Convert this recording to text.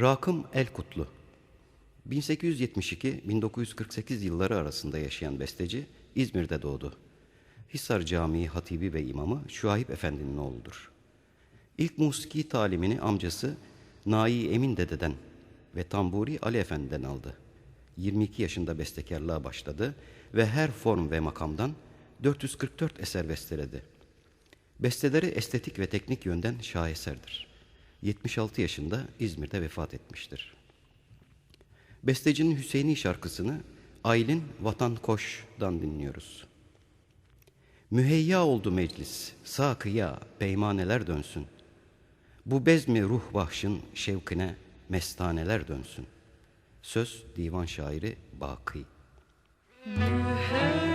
Rakım Elkutlu 1872-1948 yılları arasında yaşayan besteci İzmir'de doğdu. Hisar Camii hatibi ve imamı Şuayb Efendi'nin oğludur. İlk musiki talimini amcası Nai Emin Dede'den ve tamburi Ali Efendi'den aldı. 22 yaşında bestekarlığa başladı ve her form ve makamdan 444 eser besteledi. Besteleri estetik ve teknik yönden şaheserdir. 76 yaşında İzmir'de vefat etmiştir. Bestecinin Hüseyini şarkısını Aylin Vatan Koş'dan dinliyoruz. Müheyya oldu meclis, sağ kıya peymaneler dönsün. Bu bezmi ruh vahşın şevkine mestaneler dönsün. Söz divan şairi Baki. Müheyya